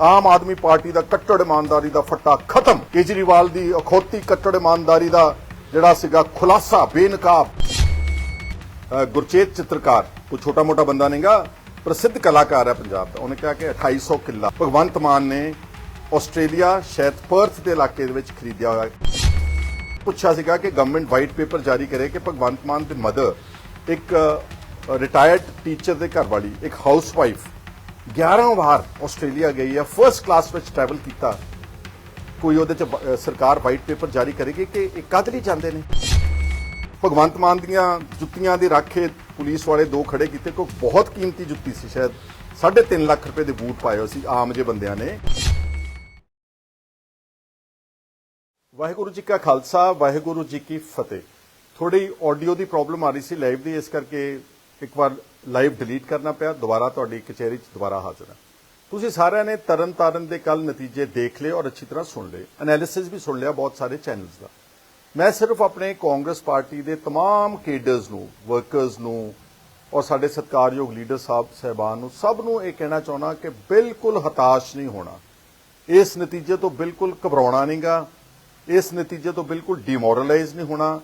ਆਮ Aadmi party ਦਾ ਕੱਟੜ ਇਮਾਨਦਾਰੀ ਦਾ ਫੱਟਾ ਖਤਮ। ਕੇਜਰੀਵਾਲ ਦੀ ਅਖੌਤੀ ਕੱਟੜ ਇਮਾਨਦਾਰੀ ਦਾ ਜਿਹੜਾ ਸੀਗਾ ਖੁਲਾਸਾ, ਬੇਨਕਾਬ। ਗੁਰਚੇਤ ਚਿੱਤਰਕਾਰ, ਕੋਈ ਛੋਟਾ ਮੋਟਾ ਬੰਦਾ ਨਹੀਂਗਾ, ਪ੍ਰਸਿੱਧ ਕਲਾਕਾਰ ਹੈ ਪੰਜਾਬ ਦਾ। ਉਹਨੇ ਕਿਹਾ ਕਿ 2800 ਕਿੱਲਾ ਭਗਵੰਤ ਮਾਨ ਨੇ ਆਸਟ੍ਰੇਲੀਆ, ਸ਼ਾਇਦ ਪਰਥ ਦੇ ਇਲਾਕੇ ਦੇ ਵਿੱਚ ਖਰੀਦਿਆ ਹੋਇਆ। ਪੁੱਛਿਆ ਸੀਗਾ ਕਿ ਗਵਰਨਮੈਂਟ ਵਾਈਟ ਪੇਪਰ ਜਾਰੀ ਕਰੇ ਕਿ ਭਗਵੰਤ ਮਾਨ ਦੀ ਮਦਰ ਇੱਕ ਰਿਟਾਇਰਡ ਟੀਚਰ ਦੇ ਘਰ ਵਾਲੀ ਇੱਕ ਹਾਊਸ ਵਾਈਫ 11 ਵਾਰ ਆਸਟ੍ਰੇਲੀਆ ਗਈ ਹੈ ਫਰਸਟ ਕਲਾਸ ਵਿੱਚ ਟਰੈਵਲ ਕੀਤਾ। ਕੋਈ ਉਹਦੇ ਚ ਸਰਕਾਰ ਵਾਈਟ ਪੇਪਰ ਜਾਰੀ ਕਰੇਗੀ ਕਿ ਇਹ ਕਦ ਲਈ ਜਾਂਦੇ ਨੇ? ਭਗਵੰਤ ਮਾਨ ਦੀਆਂ ਜੁੱਤੀਆਂ ਦੇ ਰਾਖੇ ਪੁਲਿਸ ਵਾਲੇ ਦੋ ਖੜੇ ਕੀਤੇ, ਕੋਈ ਬਹੁਤ ਕੀਮਤੀ ਜੁੱਤੀ ਸੀ ਸ਼ਾਇਦ। 3.5 ਲੱਖ ਰੁਪਏ ਦੇ ਬੂਟ ਪਾਏ ਹੋਏ ਸੀ ਆਮ ਜੇ ਬੰਦਿਆਂ ਨੇ। ਵਾਹਿਗੁਰੂ ਜੀ ਕਾ ਖਾਲਸਾ, ਵਾਹਿਗੁਰੂ ਜੀ ਕੀ ਫਤਿਹ। ਥੋੜੀ ਆਡੀਓ ਦੀ ਪ੍ਰੋਬਲਮ ਆ ਰਹੀ ਸੀ ਲਾਈਵ ਦੀ, ਇਸ ਕਰਕੇ ਇੱਕ ਵਾਰ ਲਾਈਵ ਡਿਲੀਟ ਕਰਨਾ ਪਿਆ ਦੁਬਾਰਾ ਤੁਹਾਡੀ ਕਚਹਿਰੀ 'ਚ ਦੁਬਾਰਾ ਹਾਜ਼ਰ ਹਾਂ ਤੁਸੀਂ ਸਾਰਿਆਂ ਨੇ ਤਰਨ ਤਾਰਨ ਦੇ ਕੱਲ ਨਤੀਜੇ ਦੇਖ ਲਏ ਔਰ ਅੱਛੀ ਤਰ੍ਹਾਂ ਸੁਣ ਲਏ ਐਨਾਲਿਸਿਸ ਵੀ ਸੁਣ ਲਿਆ ਬਹੁਤ ਸਾਰੇ ਚੈਨਲਸ ਦਾ ਮੈਂ ਸਿਰਫ ਆਪਣੇ ਕਾਂਗਰਸ ਪਾਰਟੀ ਦੇ तमाम ਕੇਡਰਸ ਨੂੰ ਵਰਕਰਸ ਨੂੰ ਔਰ ਸਾਡੇ ਸਤਿਕਾਰਯੋਗ ਲੀਡਰ ਸਾਹਿਬ ਸਹਿਬਾਨ ਨੂੰ ਸਭ ਨੂੰ ਇਹ ਕਹਿਣਾ ਚਾਹੁੰਦਾ ਕਿ ਬਿਲਕੁਲ ਹਤਾਸ਼ ਨਹੀਂ ਹੋਣਾ ਇਸ ਨਤੀਜੇ ਤੋਂ ਬਿਲਕੁਲ ਘਬਰਾਉਣਾ ਨਹੀਂਗਾ ਇਸ ਨਤੀਜੇ ਤੋਂ ਬਿਲਕੁਲ ਡਿਮੋਰਲਾਈਜ਼ ਨਹੀਂ ਹੋਣਾ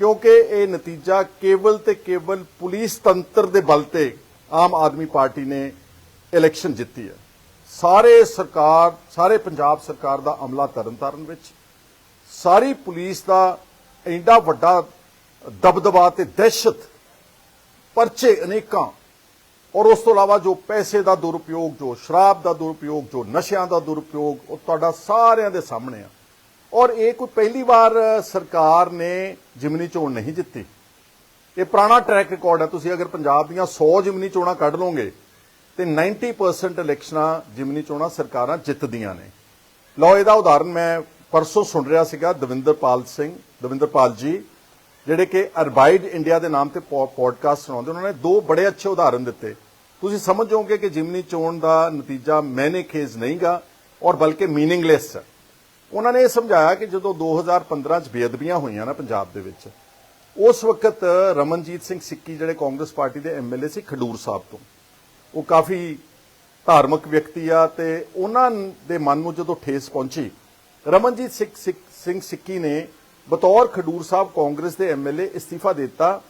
ਕਿਉਂਕਿ ਇਹ ਨਤੀਜਾ ਕੇਵਲ ਤੇ ਕੇਵਲ ਪੁਲਿਸ ਤੰਤਰ ਦੇ ਬਲ ਤੇ ਆਮ ਆਦਮੀ ਪਾਰਟੀ ਨੇ ਇਲੈਕਸ਼ਨ ਜਿੱਤੀ ਹੈ। ਸਾਰੇ ਸਰਕਾਰ, ਸਾਰੇ ਪੰਜਾਬ ਸਰਕਾਰ ਦਾ ਅਮਲਾ ਤਰਨਤਾਰਨ ਵਿੱਚ, ਸਾਰੀ ਪੁਲਿਸ ਦਾ ਇੰਨਾ ਵੱਡਾ ਦਬਦਬਾ ਤੇ ਦਹਿਸ਼ਤ, ਪਰਚੇ ਅਨੇਕਾਂ, ਔਰ ਉਸ ਤੋਂ ਇਲਾਵਾ ਜੋ ਪੈਸੇ ਦਾ ਦੁਰਉਪਯੋਗ, ਜੋ ਸ਼ਰਾਬ ਦਾ ਦੁਰਉਪਯੋਗ, ਜੋ ਨਸ਼ਿਆਂ ਦਾ ਦੁਰਉਪਯੋਗ, ਉਹ ਤੁਹਾਡਾ ਸਾਰਿਆਂ ਦੇ ਸਾਹਮਣੇ ਆ। ਔਰ ਇਹ ਕੋਈ ਪਹਿਲੀ ਵਾਰ ਸਰਕਾਰ ਨੇ ਜਿਮਨੀ ਚੋਣ ਨਹੀਂ ਜਿੱਤੀ। ਇਹ ਪੁਰਾਣਾ ਟਰੈਕ ਰਿਕਾਰਡ ਹੈ। ਤੁਸੀਂ ਅਗਰ ਪੰਜਾਬ ਦੀਆਂ 100 ਜਿਮਨੀ ਚੋਣਾਂ ਕੱਢ ਲਓਗੇ, ਤੇ 90% ਇਲੈਕਸ਼ਨਾਂ ਜਿਮਨੀ ਚੋਣਾਂ ਸਰਕਾਰਾਂ ਜਿੱਤਦੀਆਂ ਨੇ। ਲਓ, ਇਹਦਾ ਉਦਾਹਰਨ ਮੈਂ ਪਰਸੋਂ ਸੁਣ ਰਿਹਾ ਸੀਗਾ, ਦਵਿੰਦਰਪਾਲ ਸਿੰਘ, ਦਵਿੰਦਰਪਾਲ ਜੀ, ਜਿਹੜੇ ਕਿ ਅਰਬਾਈਡ ਇੰਡੀਆ ਦੇ ਨਾਮ ਤੇ ਪੋਡਕਾਸਟ ਸੁਣਾਉਂਦੇ, ਉਹਨਾਂ ਨੇ ਦੋ ਬੜੇ ਅੱਛੇ ਉਦਾਹਰਨ ਦਿੱਤੇ। ਤੁਸੀਂ ਸਮਝ ਜਾਓਗੇ ਕਿ ਜਿਮਨੀ ਚੋਣ ਦਾ ਨਤੀਜਾ ਮੈਨੇ ਖੇਜ਼ ਨਹੀਂਗਾ, ਔਰ ਬਲਕਿ ਮੀਨਿੰਗਲੈਸ ਹੈ। ਉਹਨਾਂ ਨੇ ਇਹ ਸਮਝਾਇਆ ਕਿ ਜਦੋਂ 2015 ਚ ਬੇਅਦਬੀਆਂ ਹੋਈਆਂ ਨਾ ਪੰਜਾਬ ਦੇ ਵਿੱਚ, ਉਸ ਵਕਤ ਰਮਨਜੀਤ ਸਿੰਘ ਸਿੱਕੀ ਜਿਹੜੇ ਕਾਂਗਰਸ ਪਾਰਟੀ ਦੇ ਐਮਐਲਏ ਸੀ ਖਡੂਰ ਸਾਹਿਬ ਤੋਂ, ਉਹ ਕਾਫੀ ਧਾਰਮਿਕ ਵਿਅਕਤੀ ਆ ਤੇ ਉਹਨਾਂ ਦੇ ਮਨ ਨੂੰ ਜਦੋਂ ਠੇਸ ਪਹੁੰਚੀ, ਰਮਨਜੀਤ ਸਿੰਘ ਸਿੱਕ- ਸਿੰਘ ਸਿੱਕੀ ਨੇ ਬਤੌਰ ਖਡੂਰ ਸਾਹਿਬ ਕਾਂਗਰਸ ਦੇ ਐਮਐਲਏ ਅਸਤੀਫਾ ਦੇ ਦਿੱਤਾ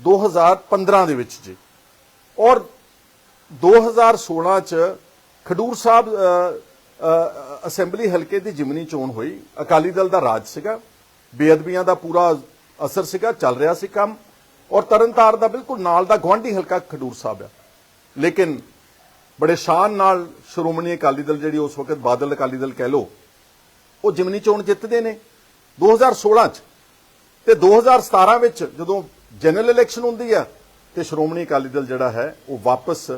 2015 ਦੇ ਵਿੱਚ ਜੀ। ਔਰ 2016 ਚ ਖਡੂਰ ਸਾਹਿਬ ਅਸੈਂਬਲੀ ਹਲਕੇ ਦੀ ਜਿਮਨੀ ਚੋਣ ਹੋਈ। ਅਕਾਲੀ ਦਲ ਦਾ ਰਾਜ ਸੀਗਾ। ਬੇਅਦਬੀਆਂ ਦਾ ਪੂਰਾ ਅਸਰ ਸੀਗਾ, ਚੱਲ ਰਿਹਾ ਸੀ ਕੰਮ। ਔਰ ਤਰਨਤਾਰ ਦਾ ਬਿਲਕੁਲ ਨਾਲ ਦਾ ਗਵਾਂਢੀ ਹਲਕਾ ਖਡੂਰ ਸਾਹਿਬ ਆ। ਲੇਕਿਨ ਬੜੇ ਸ਼ਾਨ ਨਾਲ ਸ਼੍ਰੋਮਣੀ ਅਕਾਲੀ ਦਲ ਜਿਹੜੀ ਉਸ ਵਕਤ ਬਾਦਲ ਅਕਾਲੀ ਦਲ ਕਹਿ ਲੋ, ਉਹ ਜਿਮਨੀ ਚੋਣ ਜਿੱਤਦੇ ਨੇ। 2016 ਚ ਤੇ 2017 ਵਿੱਚ ਜਦੋਂ ਜਨਰਲ ਇਲੈਕਸ਼ਨ ਹੁੰਦੀ ਆ ਤੇ ਸ਼੍ਰੋਮਣੀ ਅਕਾਲੀ ਦਲ ਜਿਹੜਾ ਹੈ, ਉਹ ਵਾਪਸ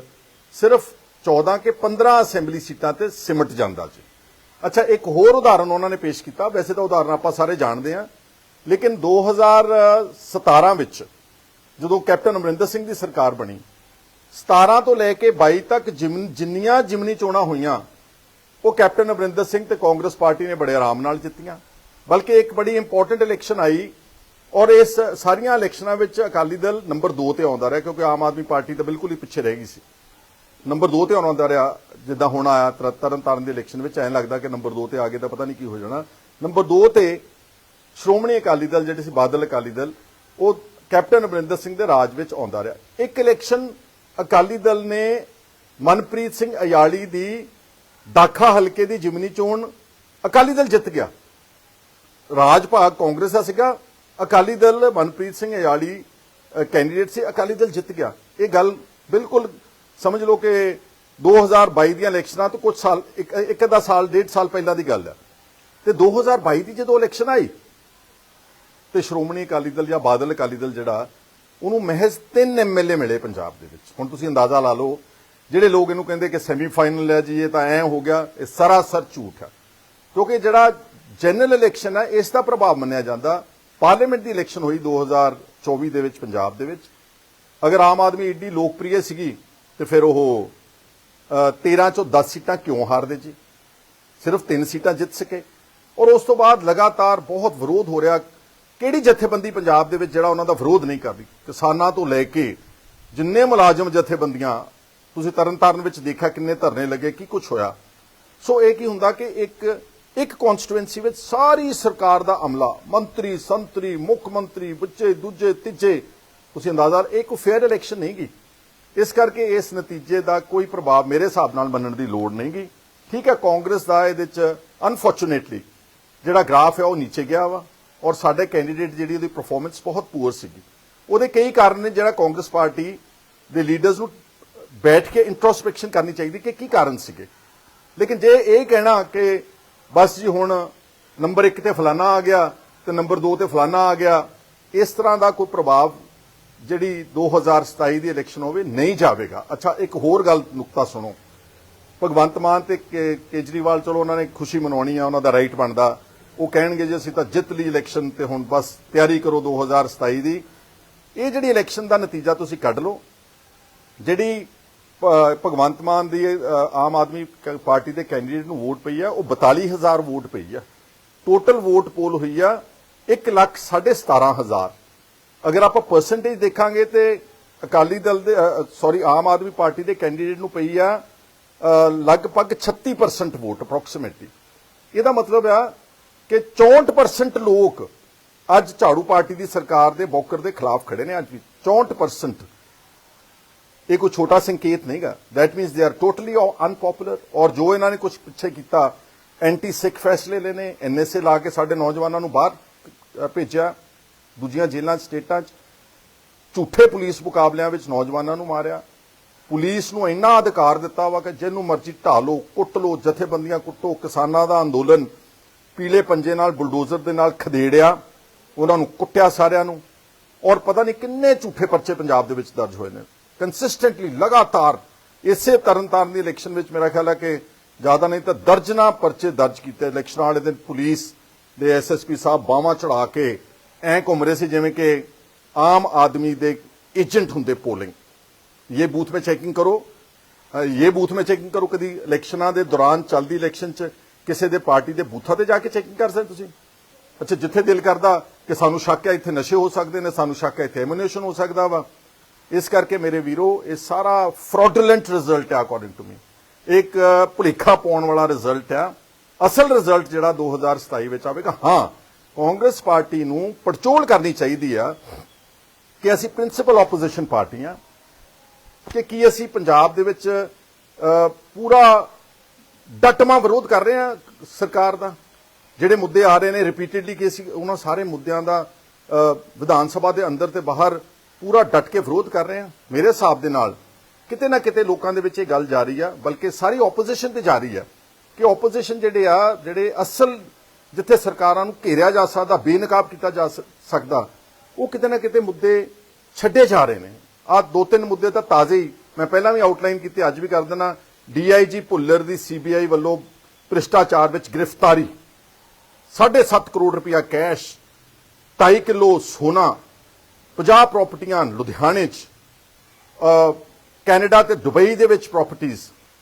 ਸਿਰਫ 14 ਕੇ 15 ਅਸੈਂਬਲੀ ਸੀਟਾਂ ਤੇ ਸਿਮਟ ਜਾਂਦਾ ਜੀ। ਅੱਛਾ, ਇੱਕ ਹੋਰ ਉਦਾਹਰਨ ਉਹਨਾਂ ਨੇ ਪੇਸ਼ ਕੀਤਾ। ਵੈਸੇ ਤਾਂ ਉਦਾਹਰਨ ਆਪਾਂ ਸਾਰੇ ਜਾਣਦੇ ਆ ਲੇਕਿਨ 2017 ਵਿੱਚ ਜਦੋਂ ਕੈਪਟਨ ਅਮਰਿੰਦਰ ਸਿੰਘ ਦੀ ਸਰਕਾਰ ਬਣੀ 17 ਤੋਂ ਲੈ ਕੇ 22 ਤੱਕ ਜਿਮਨ- ਜਿੰਨੀਆਂ ਜਿਮਨੀ ਚੋਣਾਂ ਹੋਈਆਂ, ਉਹ ਕੈਪਟਨ ਅਮਰਿੰਦਰ ਸਿੰਘ ਤੇ ਕਾਂਗਰਸ ਪਾਰਟੀ ਨੇ ਬੜੇ ਆਰਾਮ ਨਾਲ ਜਿੱਤੀਆਂ। ਬਲਕਿ ਇੱਕ ਬੜੀ ਇੰਪੋਰਟੈਂਟ ਇਲੈਕਸ਼ਨ ਆਈ ਔਰ ਇਸ ਸਾਰੀਆਂ ਇਲੈਕਸ਼ਨਾਂ ਵਿੱਚ ਅਕਾਲੀ ਦਲ ਨੰਬਰ 2 ਤੇ ਆਉਂਦਾ ਰਿਹਾ ਕਿਉਂਕਿ ਆਮ ਆਦਮੀ ਪਾਰਟੀ ਤਾਂ ਬਿਲਕੁਲ ਹੀ ਪਿੱਛੇ ਰਹਿ ਗਈ ਸੀ। ਨੰਬਰ 2 ਤੇ ਆਉਂਦਾ ਰਿਹਾ, ਜਿੱਦਾਂ ਹੁਣ ਆਇਆ, ਤਰ- ਤਰਨ ਤਾਰਨ ਦੇ ਇਲੈਕਸ਼ਨ ਵਿੱਚ, ਐਂ ਲੱਗਦਾ ਕਿ ਨੰਬਰ 2 ਤੇ ਆ ਗਏ ਤਾਂ ਪਤਾ ਨਹੀਂ ਕੀ ਹੋ ਜਾਣਾ। ਨੰਬਰ 2 ਤੇ ਸ਼੍ਰੋਮਣੀ ਅਕਾਲੀ ਦਲ, ਜਿਹੜੇ ਸੀ ਬਾਦਲ ਅਕਾਲੀ ਦਲ, ਉਹ ਕੈਪਟਨ ਅਮਰਿੰਦਰ ਸਿੰਘ ਦੇ ਰਾਜ ਵਿੱਚ ਆਉਂਦਾ ਰਿਹਾ। ਇੱਕ ਇਲੈਕਸ਼ਨ ਅਕਾਲੀ ਦਲ ਨੇ ਮਨਪ੍ਰੀਤ ਸਿੰਘ ਅਯਾਲੀ ਦੀ ਦਾਖਾ ਹਲਕੇ ਦੀ ਜਿਮਨੀ ਚੋਣ ਅਕਾਲੀ ਦਲ ਜਿੱਤ ਗਿਆ। ਰਾਜ ਭਾਗ ਕਾਂਗਰਸ ਦਾ ਸੀਗਾ। ਅਕਾਲੀ ਦਲ ਮਨਪ੍ਰੀਤ ਸਿੰਘ ਅਯਾਲੀ ਕੈਂਡੀਡੇਟ ਸੀ, ਅਕਾਲੀ ਦਲ ਜਿੱਤ ਗਿਆ। ਇਹ ਗੱਲ ਬਿਲਕੁਲ ਸਮਝ ਲਓ ਕਿ 2022 ਦੀਆਂ ਇਲੈਕਸ਼ਨਾਂ ਤੋਂ ਕੁਝ ਸਾਲ, ਇੱਕ ਇੱਕ ਅੱਧਾ ਸਾਲ, ਡੇਢ ਸਾਲ ਪਹਿਲਾਂ ਦੀ ਗੱਲ ਹੈ। ਤੇ 2022 ਦੀ ਜਦੋਂ ਇਲੈਕਸ਼ਨ ਆਈ, ਤੇ ਸ਼੍ਰੋਮਣੀ ਅਕਾਲੀ ਦਲ ਜਾਂ ਬਾਦਲ ਅਕਾਲੀ ਦਲ ਜਿਹੜਾ, ਉਹਨੂੰ ਮਹਿਜ਼ ਤਿੰਨ ਐਮਐਲਏ ਮਿਲੇ ਪੰਜਾਬ ਦੇ ਵਿੱਚ। ਹੁਣ ਤੁਸੀਂ ਅੰਦਾਜ਼ਾ ਲਾ ਲਓ, ਜਿਹੜੇ ਲੋਕ ਇਹਨੂੰ ਕਹਿੰਦੇ ਕਿ ਸੈਮੀਫਾਈਨਲ ਹੈ ਜੀ, ਇਹ ਤਾਂ ਐ ਹੋ ਗਿਆ, ਇਹ ਸਰਾਸਰ ਝੂਠ ਹੈ। ਕਿਉਂਕਿ ਜਿਹੜਾ ਜਨਰਲ ਇਲੈਕਸ਼ਨ ਹੈ, ਇਸ ਦਾ ਪ੍ਰਭਾਵ ਮੰਨਿਆ ਜਾਂਦਾ। ਪਾਰਲੀਮੈਂਟ ਦੀ ਇਲੈਕਸ਼ਨ ਹੋਈ 2024 ਦੇ ਵਿੱਚ, ਪੰਜਾਬ ਦੇ ਵਿੱਚ। ਅਗਰ ਆਮ ਆਦਮੀ ਏਡੀ ਲੋਕਪ੍ਰਿਯ ਸੀਗੀ ਤੇ ਫਿਰ ਉਹ ਅ, 13 ਚੋਂ 10 ਸੀਟਾਂ ਕਿਉਂ ਹਾਰਦੇ ਜੀ? ਸਿਰਫ 3 ਸੀਟਾਂ ਜਿੱਤ ਸਕੇ। ਔਰ ਉਸ ਤੋਂ ਬਾਅਦ ਲਗਾਤਾਰ ਬਹੁਤ ਵਿਰੋਧ ਹੋ ਰਿਹਾ। ਕਿਹੜੀ ਜਥੇਬੰਦੀ ਪੰਜਾਬ ਦੇ ਵਿੱਚ ਜਿਹੜਾ ਉਹਨਾਂ ਦਾ ਵਿਰੋਧ ਨਹੀਂ ਕਰਦੀ? ਕਿਸਾਨਾਂ ਤੋਂ ਲੈ ਕੇ ਜਿੰਨੇ ਮੁਲਾਜ਼ਮ ਜਥੇਬੰਦੀਆਂ ਤੁਸੀਂ ਤਰਨਤਾਰਨ ਵਿੱਚ ਦੇਖਿਆ ਕਿੰਨੇ ਧਰਨੇ ਲੱਗੇ ਕੀ ਕੁਝ ਹੋਇਆ? ਸੋ ਇਹ ਕੀ ਹੁੰਦਾ ਕਿ ਇੱਕ ਇੱਕ ਕਨਸਟੀਟੂਐਂਸੀ ਵਿੱਚ ਸਾਰੀ ਸਰਕਾਰ ਦਾ ਅਮਲਾ। ਮੰਤਰੀ ਸੰਤਰੀ ਮੁੱਖ ਮੰਤਰੀ ਬੱਚੇ ਦੂਜੇ ਤੀਜੇ। ਤੁਸੀਂ ਅੰਦਾਜ਼ਾ ਇਹ ਕੋਈ ਫੇਅਰ ਇਲੈਕਸ਼ਨ ਨਹੀਂ ਗੀ। ਇਸ ਕਰਕੇ ਇਸ ਨਤੀਜੇ ਦਾ ਕੋਈ ਪ੍ਰਭਾਵ ਮੇਰੇ ਹਿਸਾਬ ਨਾਲ ਮੰਨਣ ਦੀ ਲੋੜ ਨਹੀਂ ਗਈ ਠੀਕ ਹੈ, ਕਾਂਗਰਸ ਦਾ ਇਹਦੇ ਚ ਅਨਫੋਰਚੂਨੇਟਲੀ ਜਿਹੜਾ ਗ੍ਰਾਫ ਹੈ ਉਹ ਨੀਚੇ ਗਿਆ ਵਾ ਔਰ ਸਾਡੇ ਕੈਂਡੀਡੇਟ ਜਿਹੜੀ ਉਹਦੀ ਪਰਫਾਰਮੈਂਸ ਬਹੁਤ ਪੂਰ ਸੀਗੀ। ਉਹਦੇ ਕਈ ਕਾਰਨ ਨੇ ਜਿਹੜਾ ਕਾਂਗਰਸ ਪਾਰਟੀ ਦੇ ਲੀਡਰਸ ਨੂੰ ਬੈਠ ਕੇ ਇੰਟਰੋਸਪੈਕਸ਼ਨ ਕਰਨੀ ਚਾਹੀਦੀ ਕਿ ਕੀ ਕਾਰਨ ਸੀਗੇ। ਲੇਕਿਨ ਜੇ ਇਹ ਕਹਿਣਾ ਕਿ ਬਸ ਜੀ ਹੁਣ ਨੰਬਰ 1 ਤੇ ਫਲਾਣਾ ਆ ਗਿਆ ਤੇ ਨੰਬਰ 2 ਤੇ ਫਲਾਣਾ ਆ ਗਿਆ, ਇਸ ਤਰ੍ਹਾਂ ਦਾ ਕੋਈ ਪ੍ਰਭਾਵ ਜਿਹੜੀ 2027 ਦੀ ਇਲੈਕਸ਼ਨ ਹੋਵੇ ਨਹੀਂ ਜਾਵੇਗਾ। ਅੱਛਾ, ਇੱਕ ਹੋਰ ਗੱਲ, ਨੁਕਤਾ ਸੁਣੋ। ਭਗਵੰਤ ਮਾਨ ਤੇ ਕੇਜਰੀਵਾਲ, ਚਲੋ ਉਹਨਾਂ ਨੇ ਖੁਸ਼ੀ ਮਨਾਉਣੀ ਆ, ਉਹਨਾਂ ਦਾ ਰਾਈਟ ਬਣਦਾ। ਉਹ ਕਹਿਣਗੇ ਜੇ, ਅਸੀਂ ਤਾਂ ਜਿੱਤ ਲਈ ਇਲੈਕਸ਼ਨ ਤੇ ਹੁਣ ਬਸ ਤਿਆਰੀ ਕਰੋ 2027 ਦੀ। ਇਹ ਜਿਹੜੀ ਇਲੈਕਸ਼ਨ ਦਾ ਨਤੀਜਾ ਤੁਸੀਂ ਕੱਢ ਲਓ। ਜਿਹੜੀ ਭਗਵੰਤ ਮਾਨ ਦੀ ਆਮ ਆਦਮੀ ਪਾਰਟੀ ਦੇ ਕੈਂਡੀਡੇਟ ਨੂੰ ਵੋਟ ਪਈ ਆ, ਉਹ 42000 ਵੋਟ ਪਈ ਆ। ਟੋਟਲ ਵੋਟ ਪੋਲ ਹੋਈ ਆ 1 ਲੱਖ 17500 ਅਗਰ ਆਪਾਂ ਪਰਸੈਂਟੇਜ ਦੇਖਾਂਗੇ ਤੇ ਅਕਾਲੀ ਦਲ ਦੇ ਸੌਰੀ ਆਮ ਆਦਮੀ ਪਾਰਟੀ ਦੇ ਕੈਂਡੀਡੇਟ ਨੂੰ ਪਈ ਆ ਲਗਭਗ 36% ਵੋਟ ਅਪਰੋਕਸੀਮੇਟਲੀ ਇਹਦਾ ਮਤਲਬ ਆ ਕਿ 64% ਲੋਕ ਅੱਜ ਝਾੜੂ ਪਾਰਟੀ ਦੀ ਸਰਕਾਰ ਦੇ ਬੌਕਰ ਦੇ ਖਿਲਾਫ ਖੜੇ ਨੇ ਅੱਜ ਵੀ। 64% ਇਹ ਕੋਈ ਛੋਟਾ ਸੰਕੇਤ ਨਹੀਂਗਾ। That means they are totally unpopular ਔਰ ਜੋ ਇਹਨਾਂ ਨੇ ਕੁਝ ਪਿੱਛੇ ਕੀਤਾ ਐਂਟੀ ਸਿੱਖ ਫੈਸਲੇ ਲੈਨੇ ਐਨਐਸਏ ਲਾ ਕੇ ਸਾਡੇ ਨੌਜਵਾਨਾਂ ਨੂੰ ਬਾਹਰ ਭੇਜਿਆ। ਦੂਜੀਆਂ ਜੇਲ੍ਹਾਂ 'ਚ, ਸਟੇਟਾਂ 'ਚ। ਝੂਠੇ ਪੁਲਿਸ ਮੁਕਾਬਲਿਆਂ ਵਿੱਚ ਨੌਜਵਾਨਾਂ ਨੂੰ ਮਾਰਿਆ। ਪੁਲਿਸ ਨੂੰ ਇੰਨਾ ਅਧਿਕਾਰ ਦਿੱਤਾ ਵਾ ਕਿ ਜਿਹਨੂੰ ਮਰਜ਼ੀ ਢਾਲੋ ਕੁੱਟ ਲੋ ਜਥੇਬੰਦੀਆਂ ਕੁੱਟੋ, ਕਿਸਾਨਾਂ ਦਾ ਅੰਦੋਲਨ ਪੀਲੇ ਪੰਜੇ ਨਾਲ, ਬੁਲਡੋਜ਼ਰ ਦੇ ਨਾਲ ਖਦੇੜਿਆ, ਉਹਨਾਂ ਨੂੰ ਕੁੱਟਿਆ ਸਾਰਿਆਂ ਨੂੰ। ਔਰ ਪਤਾ ਨਹੀਂ ਕਿੰਨੇ ਝੂਠੇ ਪਰਚੇ ਪੰਜਾਬ ਦੇ ਵਿੱਚ ਦਰਜ ਹੋਏ ਨੇ। ਕੰਸਿਸਟੈਂਟਲੀ ਲਗਾਤਾਰ, ਇਸੇ ਤਰਨਤਾਰਨ ਦੀ ਇਲੈਕਸ਼ਨ ਵਿੱਚ ਮੇਰਾ ਖਿਆਲ ਹੈ ਕਿ ਜ਼ਿਆਦਾ ਨਹੀਂ ਤਾਂ ਦਰਜਨਾ ਪਰਚੇ ਦਰਜ ਕੀਤੇ। ਇਲੈਕਸ਼ਨ ਵਾਲੇ ਦਿਨ ਪੁਲਿਸ ਦੇ ਐਸਐਸਪੀ ਸਾਹਿਬ ਬਾਹਾਂ ਚੜਾ ਕੇ ਐ ਘੁੰਮ ਰਹੇ ਸੀ ਜਿਵੇਂ ਕਿ ਆਮ ਆਦਮੀ ਦੇ ਏਜੰਟ ਹੁੰਦੇ ਪੋਲਿੰਗ। ਇਹ ਬੂਥ ਮੇ ਚੈਕਿੰਗ ਕਰੋ। ਇਹ ਬੂਥ ਮੇ ਚੈਕਿੰਗ ਕਰੋ ਕਦੀ ਇਲੈਕਸ਼ਨਾਂ ਦੇ ਦੌਰਾਨ ਚੱਲਦੀ ਇਲੈਕਸ਼ਨ 'ਚ ਕਿਸੇ ਦੇ ਪਾਰਟੀ ਦੇ ਬੂਥਾਂ ਤੇ ਜਾ ਕੇ ਚੈਕਿੰਗ ਕਰ ਸਕਦੇ ਤੁਸੀਂ। ਅੱਛਾ, ਜਿੱਥੇ ਦਿਲ ਕਰਦਾ ਕਿ ਸਾਨੂੰ ਸ਼ੱਕ ਹੈ, ਇੱਥੇ ਨਸ਼ੇ ਹੋ ਸਕਦੇ ਨੇ, ਸਾਨੂੰ ਸ਼ੱਕ ਹੈ, ਇੱਥੇ ਐਮੂਨੇਸ਼ਨ ਹੋ ਸਕਦਾ ਵਾ। ਇਸ ਕਰਕੇ ਮੇਰੇ ਵੀਰੋ, ਇਹ ਸਾਰਾ ਫਰਾਡਲੈਂਟ ਰਿਜ਼ਲਟ ਹੈ ਅਕੋਰਡਿੰਗ ਟੂ ਮੀ ਇੱਕ ਭੁਲੇਖਾ ਪਾਉਣ ਵਾਲਾ ਰਿਜ਼ਲਟ ਹੈ ਅਸਲ ਰਿਜ਼ਲਟ ਜਿਹੜਾ 2027 ਵਿੱਚ ਆਵੇਗਾ, ਹਾਂ ਕਾਂਗਰਸ ਪਾਰਟੀ ਨੂੰ ਪੜਚੋਲ ਕਰਨੀ ਚਾਹੀਦੀ ਆ ਕਿ ਅਸੀਂ ਪ੍ਰਿੰਸੀਪਲ ਆਪੋਜੀਸ਼ਨ ਪਾਰਟੀ ਆ ਕਿ ਕੀ ਅਸੀਂ ਪੰਜਾਬ ਦੇ ਵਿੱਚ ਪੂਰਾ ਡਟਮਾ ਵਿਰੋਧ ਕਰ ਰਹੇ ਹਾਂ ਸਰਕਾਰ ਦਾ? ਜਿਹੜੇ ਮੁੱਦੇ ਆ ਰਹੇ ਨੇ ਰਿਪੀਟਿਡਲੀ ਕਿ ਅਸੀਂ ਉਹਨਾਂ ਸਾਰੇ ਮੁੱਦਿਆਂ ਦਾ ਵਿਧਾਨ ਸਭਾ ਦੇ ਅੰਦਰ ਤੇ ਬਾਹਰ ਪੂਰਾ ਡਟ ਕੇ ਵਿਰੋਧ ਕਰ ਰਹੇ ਹਾਂ ਮੇਰੇ ਹਿਸਾਬ ਦੇ ਨਾਲ ਕਿਤੇ ਨਾ ਕਿਤੇ ਲੋਕਾਂ ਦੇ ਵਿੱਚ ਇਹ ਗੱਲ ਜਾਰੀ ਆ, ਬਲਕਿ ਸਾਰੀ ਆਪੋਜੀਸ਼ਨ ਤੇ ਜਾਰੀ ਆ, ਕਿ ਆਪੋਜੀਸ਼ਨ ਜਿਹੜੇ ਆ, ਜਿਹੜੇ ਅਸਲ ਜਿੱਥੇ ਸਰਕਾਰਾਂ ਨੂੰ ਘੇਰਿਆ ਜਾ ਸਕਦਾ ਬੇਨਕਾਬ ਕੀਤਾ ਜਾ ਸ- ਸਕਦਾ ਉਹ ਕਿਤੇ ਨਾ ਕਿਤੇ ਮੁੱਦੇ ਛੱਡੇ ਜਾ ਰਹੇ ਨੇ ਆ ਦੋ ਤਿੰਨ ਮੁੱਦੇ ਤਾਂ ਤਾਜ਼ੇ ਹੀ ਮੈਂ ਪਹਿਲਾਂ ਵੀ ਆਊਟਲਾਈਨ ਕੀਤੇ ਅੱਜ ਵੀ ਕਰ ਦੇਣਾ ਡੀਆਈਜੀ ਭੁੱਲਰ ਦੀ ਸੀਬੀਆਈ ਵੱਲੋਂ ਭ੍ਰਿਸ਼ਟਾਚਾਰ ਵਿੱਚ ਗ੍ਰਿਫਤਾਰੀ 7.5 ਕਰੋੜ ਰੁਪਇਆ ਕੈਸ਼ 2.5 ਕਿਲੋ ਸੋਨਾ 50 ਪ੍ਰਾਪਰਟੀਆਂ ਲੁਧਿਆਣੇ 'ਚ ਅ, ਕੈਨੇਡਾ ਤੇ ਦੁਬਈ ਦੇ ਵਿੱਚ ਪ੍ਰਾਪਰਟੀਆਂ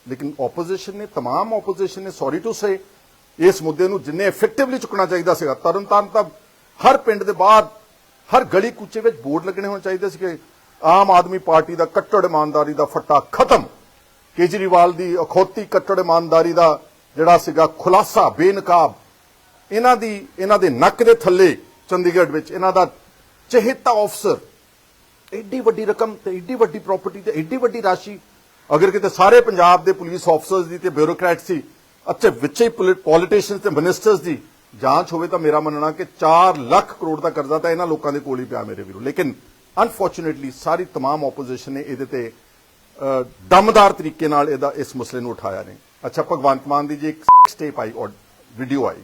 ਲੇਕਿਨ ਆਪੋਜੀਸ਼ਨ ਨੇ तमाम ਆਪੋਜੀਸ਼ਨ ਨੇ ਸੌਰੀ ਟੂ ਸੇ ਇਸ ਮੁੱਦੇ ਨੂੰ ਜਿੰਨੇ ਇਫੈਕਟਿਵਲੀ ਚੁੱਕਣਾ ਚਾਹੀਦਾ ਸੀਗਾ। ਤਰਨਤਾਰਨ ਤਾਂ ਹਰ ਪਿੰਡ ਦੇ ਬਾਹਰ, ਹਰ ਗਲੀ ਕੂਚੇ ਵਿੱਚ ਬੋਰਡ ਲੱਗਣੇ ਹੋਣੇ ਚਾਹੀਦੇ ਸੀ ਕਿ ਆਮ ਆਦਮੀ ਪਾਰਟੀ ਦਾ ਕੱਟੜ ਇਮਾਨਦਾਰੀ ਦਾ ਫੱਟਾ ਖਤਮ। ਕੇਜਰੀਵਾਲ ਦੀ ਅਖੌਤੀ ਕੱਟੜ ਇਮਾਨਦਾਰੀ ਦਾ ਜਿਹੜਾ ਸੀਗਾ ਖੁਲਾਸਾ, ਬੇਨਕਾਬ, ਇਹਨਾਂ ਦੀ, ਇਹਨਾਂ ਦੇ ਨੱਕ ਦੇ ਥੱਲੇ ਚੰਡੀਗੜ੍ਹ ਵਿੱਚ ਇਹਨਾਂ ਦਾ ਚਹੇਤਾ ਅਫਸਰ ਐਡੀ ਵੱਡੀ ਰਕਮ ਤੇ ਐਡੀ ਵੱਡੀ ਪ੍ਰਾਪਰਟੀ ਤੇ ਐਡੀ ਵੱਡੀ ਰਾਸ਼ੀ। ਅਗਰ ਕਿਤੇ ਸਾਰੇ ਪੰਜਾਬ ਦੇ ਪੁਲਿਸ ਆਫਸਰਸ ਦੀ ਤੇ ਬਿਊਰੋਕਰੈਟ ਸੀ ਅੱਛੇ ਵਿੱਚੇ ਹੀ ਪੋਲੀਟੀਸ਼ੀਅਨਸ ਤੇ ਮਿਨਿਸਟਰਸ ਦੀ ਜਾਂਚ ਹੋਵੇ ਤਾਂ ਮੇਰਾ ਮੰਨਣਾ ਕਿ 4 ਲੱਖ ਕਰੋੜ ਦਾ ਕਰਜ਼ਾ ਤਾਂ ਇਹਨਾਂ ਲੋਕਾਂ ਦੇ ਕੋਲ ਹੀ ਪਿਆ ਮੇਰੇ ਵੀਰੋ ਲੇਕਿਨ ਅਨਫੋਰਚੂਨੇਟਲੀ ਸਾਰੀ तमाम ਆਪੋਜੀਸ਼ਨ ਨੇ ਇਹਦੇ ਤੇ ਅ, ਦਮਦਾਰ ਤਰੀਕੇ ਨਾਲ ਇਹਦਾ ਇਸ ਮਸਲੇ ਨੂੰ ਉਠਾਇਆ ਨੇ ਅੱਛਾ ਭਗਵੰਤ ਮਾਨ ਦੀ ਜੀ ਇੱਕ ਸਟੇਪ ਆਈ ਔਰ ਵੀਡੀਓ ਆਈ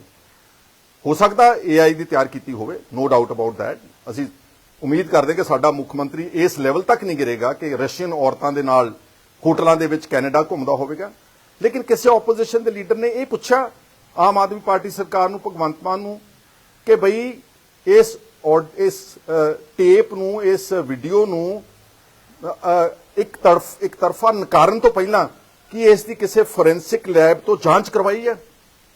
ਹੋ ਸਕਦਾ AI ਦੀ ਤਿਆਰ ਕੀਤੀ ਹੋਵੇ ਨੋ ਡਾਊਟ ਅਬਾਊਟ ਥੈਟ ਅਸੀਂ ਉਮੀਦ ਕਰਦੇ ਕਿ ਸਾਡਾ ਮੁੱਖ ਮੰਤਰੀ ਇਸ ਲੈਵਲ ਤੱਕ ਨਹੀਂ ਗਿਰੇਗਾ ਕਿ ਰਸ਼ੀਅਨ ਔਰਤਾਂ ਦੇ ਨਾਲ ਹੋਟਲਾਂ ਦੇ ਵਿੱਚ ਕੈਨੇਡਾ ਘੁੰਮਦਾ ਹੋਵੇਗਾ ਲੇਕਿਨ ਕਿਸੇ ਆਪੋਜੀਸ਼ਨ ਦੇ ਲੀਡਰ ਨੇ ਇਹ ਪੁੱਛਿਆ, ਆਮ ਆਦਮੀ ਪਾਰਟੀ ਸਰਕਾਰ ਨੂੰ, ਭਗਵੰਤ ਮਾਨ ਨੂੰ, ਕਿ ਬਈ ਇਸ ਇਸ ਟੇਪ ਨੂੰ, ਇਸ ਵੀਡੀਓ ਨੂੰ ਇੱਕ ਤਰਫ, ਇੱਕ ਤਰਫਾ ਨਕਾਰਨ ਤੋਂ ਪਹਿਲਾਂ ਕਿ ਇਸ ਦੀ ਕਿਸੇ ਫੋਰੈਂਸਿਕ ਲੈਬ ਤੋਂ ਜਾਂਚ ਕਰਵਾਈ ਹੈ?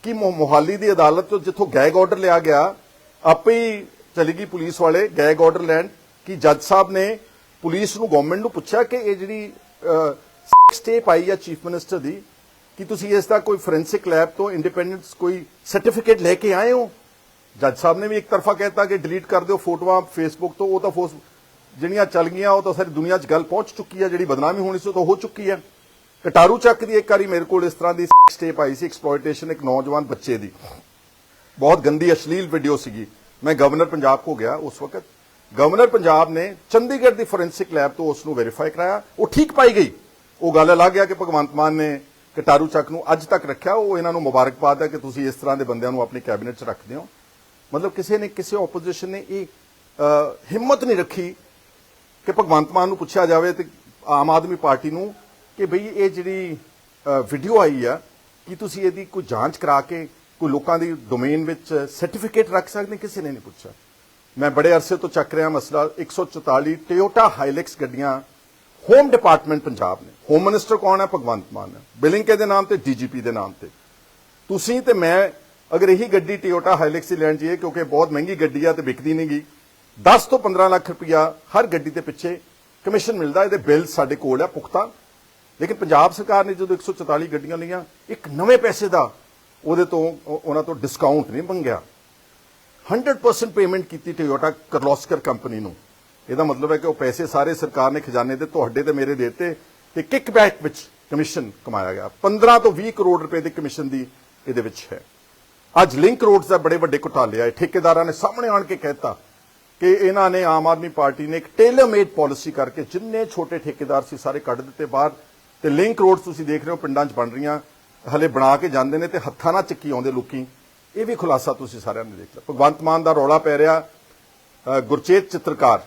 ਕਿ ਮੋਹਾਲੀ ਦੀ ਅਦਾਲਤ ਤੋਂ ਜਿੱਥੋਂ ਗੈਗ ਆਰਡਰ ਲਿਆ ਗਿਆ, ਆਪੇ ਹੀ ਚਲੀ ਗਈ ਪੁਲਿਸ ਵਾਲੇ ਗੈਗ ਆਰਡਰ ਲੈਣ, ਕਿ ਜੱਜ ਸਾਹਿਬ ਨੇ ਪੁਲਿਸ ਨੂੰ ਗਵਰਨਮੈਂਟ ਨੂੰ ਪੁੱਛਿਆ ਕਿ ਇਹ ਜਿਹੜੀ ਸਟੇਪ ਆਈ ਹੈ ਚੀਫ ਮਿਨਿਸਟਰ ਦੀ ਕਿ ਤੁਸੀਂ ਇਸ ਦਾ ਕੋਈ ਫੋਰੈਂਸਿਕ ਲੈਬ ਤੋਂ ਇੰਡੀਪੈਂਡੈਂਸ ਕੋਈ ਸਰਟੀਫਿਕੇਟ ਲੈ ਕੇ ਆਏ ਹੋ? ਜੱਜ ਸਾਹਿਬ ਨੇ ਵੀ ਇੱਕ ਤਰਫਾ ਕਹਿਤਾ ਕਿ ਡਿਲੀਟ ਕਰ ਦਿਓ ਫੋਟੋਆਂ ਫੇਸਬੁੱਕ ਤੋਂ, ਉਹ ਤਾਂ ਫੋਸ ਜਿਹੜੀਆਂ ਚੱਲ ਗਈਆਂ, ਉਹ ਤਾਂ ਸਾਰੀ ਦੁਨੀਆ 'ਚ ਗੱਲ ਪਹੁੰਚ ਚੁੱਕੀ ਹੈ, ਜਿਹੜੀ ਬਦਨਾਮੀ ਹੋਣੀ ਸੀ ਤਾਂ ਹੋ ਚੁੱਕੀ ਹੈ। ਕਟਾਰੂ ਚੱਕ ਦੀ ਇੱਕ ਵਾਰੀ ਮੇਰੇ ਕੋਲ ਇਸ ਤਰ੍ਹਾਂ ਦੀ ਸਟੇਪ ਆਈ ਸੀ ਐਕਸਪਲੋਇਟੇਸ਼ਨ ਇੱਕ ਨੌਜਵਾਨ ਬੱਚੇ ਦੀ। ਬਹੁਤ ਗੰਦੀ, ਅਸ਼ਲੀਲ ਵੀਡੀਓ ਸੀਗੀ। ਮੈਂ ਗਵਰਨਰ ਪੰਜਾਬ ਕੋ ਗਿਆ ਉਸ ਵਕਤ। ਗਵਰਨਰ ਪੰਜਾਬ ਨੇ ਚੰਡੀਗੜ੍ਹ ਦੀ ਫੋਰੈਂਸਿਕ ਲੈਬ ਤੋਂ ਉਸ ਨੂੰ ਵੈਰੀਫਾਈ ਕਰਾਇਆ। ਉਹ ਠੀਕ ਪਾਈ ਗਈ। ਉਹ ਗੱਲ ਅਲੱਗ ਹੈ ਕਿ ਭਗਵੰਤ ਮਾਨ ਨੇ ਕਟਾਰੂ ਚੱਕ ਨੂੰ ਅੱਜ ਤੱਕ ਰੱਖਿਆ? ਉਹ ਇਹਨਾਂ ਨੂੰ ਮੁਬਾਰਕਬਾਦ ਹੈ ਕਿ ਤੁਸੀਂ ਇਸ ਤਰ੍ਹਾਂ ਦੇ ਬੰਦਿਆਂ ਨੂੰ ਆਪਣੀ ਕੈਬਨਿਟ 'ਚ ਰੱਖਦੇ ਹੋ। ਮਤਲਬ ਕਿਸੇ ਨੇ, ਕਿਸੇ ਆਪੋਜੀਸ਼ਨ ਨੇ ਇਹ ਹਿੰਮਤ ਨਹੀਂ ਰੱਖੀ ਕਿ ਭਗਵੰਤ ਮਾਨ ਨੂੰ ਪੁੱਛਿਆ ਜਾਵੇ ਤੇ ਆਮ ਆਦਮੀ ਪਾਰਟੀ ਨੂੰ ਕਿ ਭਈ ਇਹ ਜਿਹੜੀ ਵੀਡੀਓ ਆਈ ਆ, ਕੀ ਤੁਸੀਂ ਇਹਦੀ ਕੋਈ ਜਾਂਚ ਕਰਾ ਕੇ ਕੋਈ ਲੋਕਾਂ ਦੀ ਡੋਮੇਨ ਵਿੱਚ ਸਰਟੀਫਿਕੇਟ ਰੱਖ ਸਕਦੇ? ਕਿਸੇ ਨੇ ਨਹੀਂ ਪੁੱਛਿਆ। ਮੈਂ ਬੜੇ ਅਰਸੇ ਤੋਂ ਚੱਕ ਰਿਹਾ ਮਸਲਾ। 144 ਟੋਯੋਟਾ ਹਾਈਲੈਕਸ ਗੱਡੀਆਂ ਹੋਮ ਡਿਪਾਰਟਮੈਂਟ ਪੰਜਾਬ ਨੇ। ਹੋਮ ਮਿਨਿਸਟਰ ਕੌਣ ਹੈ? ਭਗਵੰਤ ਮਾਨ ਹੈ। ਬਿਲਿੰਗ ਦੇ ਨਾਮ ਤੇ? ਡੀਜੀਪੀ ਦੇ ਨਾਮ ਤੇ। ਤੁਸੀਂ ਤੇ ਮੈਂ ਅਗਰ ਇਹੀ ਗੱਡੀ ਟਿਓਟਾ ਹਾਈਲੈਕਸ ਹੀ ਲੈਣ ਜਾਈਏ, ਕਿਉਂਕਿ ਬਹੁਤ ਮਹਿੰਗੀ ਗੱਡੀ ਆ ਤੇ ਵਿਕਦੀ ਨਹੀਂ ਗਈ 10 ਤੋਂ 15 ਲੱਖ ਰੁਪਇਆ ਹਰ ਗੱਡੀ ਦੇ ਪਿੱਛੇ ਕਮਿਸ਼ਨ ਮਿਲਦਾ, ਇਹਦੇ ਬਿੱਲ ਸਾਡੇ ਕੋਲ ਆ ਪੁਖਤਾ। ਲੇਕਿਨ ਪੰਜਾਬ ਸਰਕਾਰ ਨੇ ਜਦੋਂ 144 ਗੱਡੀਆਂ ਲਈਆਂ, ਇੱਕ ਨਵੇਂ ਪੈਸੇ ਦਾ ਉਹਦੇ ਤੋਂ ਉਹਨਾਂ ਤੋਂ ਡਿਸਕਾਊਂਟ ਨਹੀਂ ਮੰਗਿਆ। 100% ਪੇਮੈਂਟ ਕੀਤੀ ਟੋਯੋਟਾ ਕਰਲੋਸਕਰ ਕੰਪਨੀ ਨੂੰ। ਇਹਦਾ ਮਤਲਬ ਹੈ ਕਿ ਉਹ ਪੈਸੇ ਸਾਰੇ ਸਰਕਾਰ ਨੇ ਖਜ਼ਾਨੇ ਦੇ ਤੁਹਾਡੇ ਤੇ ਮੇਰੇ ਦੇਤੇ ਤੇ ਕਿਕਬੈਕ ਵਿੱਚ ਕਮਿਸ਼ਨ ਕਮਾਇਆ ਗਿਆ। 15 ਤੋਂ 20 ਕਰੋੜ ਰੁਪਏ ਦੀ ਕਮਿਸ਼ਨ ਦੀ ਇਹਦੇ ਵਿੱਚ ਹੈ। ਅੱਜ ਲਿੰਕ ਰੋਡਸ ਦਾ ਬੜੇ ਵੱਡੇ ਘੁਟਾਲੇ ਆਏ। ਠੇਕੇਦਾਰਾਂ ਨੇ ਸਾਹਮਣੇ ਆਣ ਕੇ ਕਹਿਤਾ ਕਿ ਇਹਨਾਂ ਨੇ ਆਮ ਆਦਮੀ ਪਾਰਟੀ ਨੇ ਇੱਕ ਟੇਲਰ ਮੇਡ ਪਾਲਿਸੀ ਕਰਕੇ ਜਿੰਨੇ ਛੋਟੇ ਠੇਕੇਦਾਰ ਸੀ ਸਾਰੇ ਕੱਢ ਦਿੱਤੇ ਬਾਹਰ ਤੇ ਲਿੰਕ ਰੋਡਸ ਤੁਸੀਂ ਦੇਖ ਰਹੇ ਹੋ ਪਿੰਡਾਂ 'ਚ ਬਣ ਰਹੀਆਂ। ਹਲੇ ਬਣਾ ਕੇ ਜਾਂਦੇ ਨੇ ਤੇ ਹੱਥਾਂ ਨਾਲ ਚੱਕੀ ਆਉਂਦੇ ਲੋਕੀ। ਇਹ ਵੀ ਖੁਲਾਸਾ ਤੁਸੀਂ ਸਾਰਿਆਂ ਨੇ ਦੇਖ ਲਿਆ। ਭਗਵੰਤ ਮਾਨ ਦਾ ਰੌਲਾ ਪੈ ਰਿਹਾ। ਗੁਰਚੇਤ ਚਿੱਤਰਕਾਰ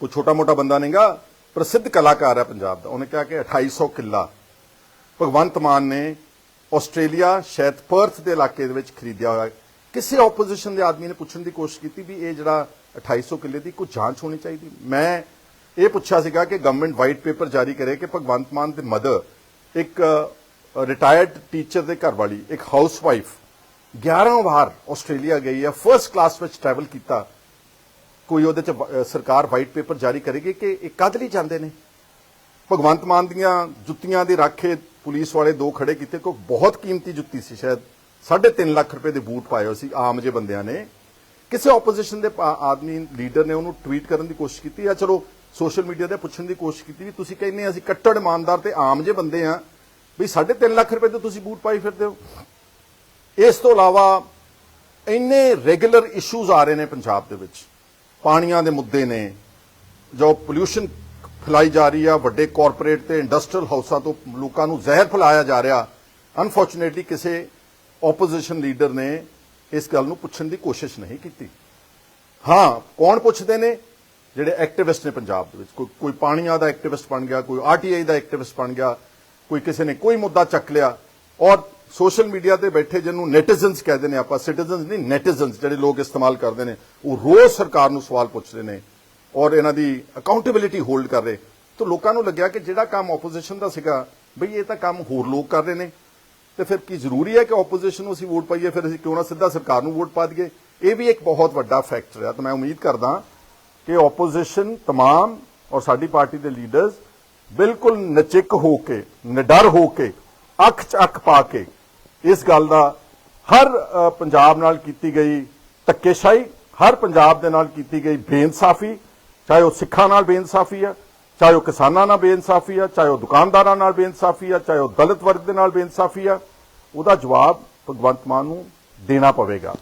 ਕੋਈ ਛੋਟਾ ਮੋਟਾ ਬੰਦਾ ਨਹੀਂਗਾ ਪ੍ਰਸਿੱਧ ਕਲਾਕਾਰ ਹੈ ਪੰਜਾਬ ਦਾ। ਉਹਨੇ ਕਿਹਾ ਕਿ 2800 ਕਿੱਲਾ। ਭਗਵੰਤ ਮਾਨ ਨੇ ਆਸਟ੍ਰੇਲੀਆ, ਸ਼ਾਇਦ ਪਰਥ ਦੇ ਇਲਾਕੇ ਦੇ ਵਿੱਚ ਖਰੀਦਿਆ ਹੋਇਆ। ਕਿਸੇ ਆਪੋਜੀਸ਼ਨ ਦੇ ਆਦਮੀ ਨੇ ਪੁੱਛਣ ਦੀ ਕੋਸ਼ਿਸ਼ ਕੀਤੀ ਵੀ ਇਹ ਜਿਹੜਾ 2800 ਕਿੱਲੇ ਦੀ ਕੋਈ ਜਾਂਚ ਹੋਣੀ ਚਾਹੀਦੀ। ਮੈਂ ਇਹ ਪੁੱਛਿਆ ਸੀਗਾ ਕਿ ਗਵਰਨਮੈਂਟ ਵਾਈਟ ਪੇਪਰ ਜਾਰੀ ਕਰੇ ਕਿ ਭਗਵੰਤ ਮਾਨ ਦੇ ਮਦਰ ਇੱਕ ਰਿਟਾਇਰਡ ਟੀਚਰ ਦੇ ਘਰ ਵਾਲੀ ਇੱਕ ਹਾਊਸਵਾਈਫ 11 ਵਾਰ ਆਸਟ੍ਰੇਲੀਆ ਗਈ ਹੈ ਫਰਸਟ ਕਲਾਸ ਵਿੱਚ ਟਰੈਵਲ ਕੀਤਾ। ਕੋਈ ਉਹਦੇ ਚ ਸਰਕਾਰ ਵਾਈਟ ਪੇਪਰ ਜਾਰੀ ਕਰੇਗੀ ਕਿ ਇਹ ਕਦ ਲਈ ਜਾਂਦੇ ਨੇ? ਭਗਵੰਤ ਮਾਨ ਦੀਆਂ ਜੁੱਤੀਆਂ ਦੇ ਰਾਖੇ ਪੁਲਿਸ ਵਾਲੇ ਦੋ ਖੜੇ ਕੀਤੇ, ਕੋਈ ਬਹੁਤ ਕੀਮਤੀ ਜੁੱਤੀ ਸੀ, ਸ਼ਾਇਦ 3.5 ਲੱਖ ਰੁਪਏ ਦੇ ਬੂਟ ਪਾਏ ਹੋਏ ਸੀ ਆਮ ਜੇ ਬੰਦਿਆਂ ਨੇ। ਕਿਸੇ ਆਪੋਜੀਸ਼ਨ ਦੇ ਆਦਮੀ ਲੀਡਰ ਨੇ ਉਹਨੂੰ ਟਵੀਟ ਕਰਨ ਦੀ ਕੋਸ਼ਿਸ਼ ਕੀਤੀ ਆ ਚਲੋ ਸੋਸ਼ਲ ਮੀਡੀਆ ਤੇ ਪੁੱਛਣ ਦੀ ਕੋਸ਼ਿਸ਼ ਕੀਤੀ ਵੀ ਤੁਸੀਂ ਕਹਿੰਦੇ ਅਸੀਂ ਕੱਟੜ ਇਮਾਨਦਾਰ ਤੇ ਆਮ ਜੇ ਬੰਦੇ ਆ, ਵੀ 3.5 ਲੱਖ ਰੁਪਏ ਦੇ ਤੁਸੀਂ ਬੂਟ ਪਾਈ ਫਿਰਦੇ ਹੋ? ਇਸ ਤੋਂ ਇਲਾਵਾ ਇੰਨੇ ਰੈਗੂਲਰ ਇਸ਼ੂਜ਼ ਆ ਰਹੇ ਨੇ ਪੰਜਾਬ ਦੇ ਵਿੱਚ। ਪਾਣੀਆਂ ਦੇ ਮੁੱਦੇ ਨੇ, ਜੋ ਪੋਲਿਊਸ਼ਨ ਫੈਲਾਈ ਜਾ ਰਹੀ ਆ, ਵੱਡੇ ਕਾਰਪੋਰੇਟ ਤੇ ਇੰਡਸਟਰੀਅਲ ਹਾਊਸਾਂ ਤੋਂ ਲੋਕਾਂ ਨੂੰ ਜ਼ਹਿਰ ਫੈਲਾਇਆ ਜਾ ਰਿਹਾ। ਅਨਫੋਰਚੂਨੇਟਲੀ ਕਿਸੇ ਆਪੋਜੀਸ਼ਨ ਲੀਡਰ ਨੇ ਇਸ ਗੱਲ ਨੂੰ ਪੁੱਛਣ ਦੀ ਕੋਸ਼ਿਸ਼ ਨਹੀਂ ਕੀਤੀ। ਹਾਂ, ਕੌਣ ਪੁੱਛਦੇ ਨੇ? ਜਿਹੜੇ ਐਕਟਿਵਿਸਟ ਨੇ ਪੰਜਾਬ ਦੇ ਵਿੱਚ। ਕੋਈ ਕੋਈ ਪਾਣੀਆਂ ਦਾ ਐਕਟਿਵਿਸਟ ਬਣ ਗਿਆ, ਕੋਈ ਆਰਟੀਆਈ ਦਾ ਐਕਟਿਵਿਸਟ ਬਣ ਗਿਆ, ਕੋਈ ਕਿਸੇ ਨੇ ਕੋਈ ਮੁੱਦਾ ਚੱਕ ਲਿਆ ਔਰ ਸੋਸ਼ਲ ਮੀਡੀਆ ਤੇ ਬੈਠੇ ਜਿਹਨੂੰ ਨੈਟੀਜ਼ਨਸ ਕਹਿੰਦੇ ਨੇ ਆਪਾਂ ਸਿਟੀਜ਼ਨਸ ਨਹੀਂ ਨੈਟੀਜ਼ਨਸ ਜਿਹੜੇ ਲੋਕ ਇਸਤੇਮਾਲ ਕਰਦੇ ਨੇ ਉਹ ਰੋਜ਼ ਸਰਕਾਰ ਨੂੰ ਸਵਾਲ ਪੁੱਛਦੇ ਨੇ ਔਰ ਇਹਨਾਂ ਦੀ ਅਕਾਊਂਟੇਬਿਲਿਟੀ ਹੋਲਡ ਕਰ ਰਹੇ ਤਾਂ ਲੋਕਾਂ ਨੂੰ ਲੱਗਿਆ ਕਿ ਜਿਹੜਾ ਕੰਮ ਆਪੋਜੀਸ਼ਨ ਦਾ ਸੀਗਾ ਬਈ ਇਹ ਤਾਂ ਕੰਮ ਹੋਰ ਲੋਕ ਕਰ ਰਹੇ ਨੇ ਤੇ ਫਿਰ ਕੀ ਜ਼ਰੂਰੀ ਹੈ ਕਿ ਆਪੋਜੀਸ਼ਨ ਨੂੰ ਅਸੀਂ ਵੋਟ ਪਾਈਏ ਫਿਰ ਅਸੀਂ ਕਿਉਂ ਨਾ ਸਿੱਧਾ ਸਰਕਾਰ ਨੂੰ ਵੋਟ ਪਾ ਦਈਏ ਇਹ ਵੀ ਇੱਕ ਬਹੁਤ ਵੱਡਾ ਫੈਕਟਰ ਹੈ ਤਾਂ ਮੈਂ ਉਮੀਦ ਕਰਦਾ ਕਿ ਆਪੋਜੀਸ਼ਨ तमाम ਔਰ ਸਾਡੀ ਪਾਰਟੀ ਦੇ ਲੀਡਰਸ ਬਿਲਕੁਲ ਨਚਿੱਕ ਹੋ ਕੇ ਨਿਡਰ ਹੋ ਕੇ ਅੱਖ 'ਚ ਅੱਖ ਪਾ ਕੇ ਇਸ ਗੱਲ ਦਾ ਹਰ ਪੰਜਾਬ ਨਾਲ ਕੀਤੀ ਗਈ ਧੱਕੇਸ਼ਾਹੀ, ਹਰ ਪੰਜਾਬ ਦੇ ਨਾਲ ਕੀਤੀ ਗਈ ਬੇਇਨਸਾਫੀ, ਚਾਹੇ ਉਹ ਸਿੱਖਾਂ ਨਾਲ ਬੇਇਨਸਾਫੀ ਆ, ਚਾਹੇ ਉਹ ਕਿਸਾਨਾਂ ਨਾਲ ਬੇਇਨਸਾਫੀ ਆ, ਚਾਹੇ ਉਹ ਦੁਕਾਨਦਾਰਾਂ ਨਾਲ ਬੇਇਨਸਾਫੀ ਆ, ਚਾਹੇ ਉਹ ਦਲਿਤ ਵਰਗ ਦੇ ਨਾਲ ਬੇਇਨਸਾਫੀ ਆ, ਉਹਦਾ ਜਵਾਬ ਭਗਵੰਤ ਮਾਨ ਨੂੰ ਦੇਣਾ ਪਵੇਗਾ।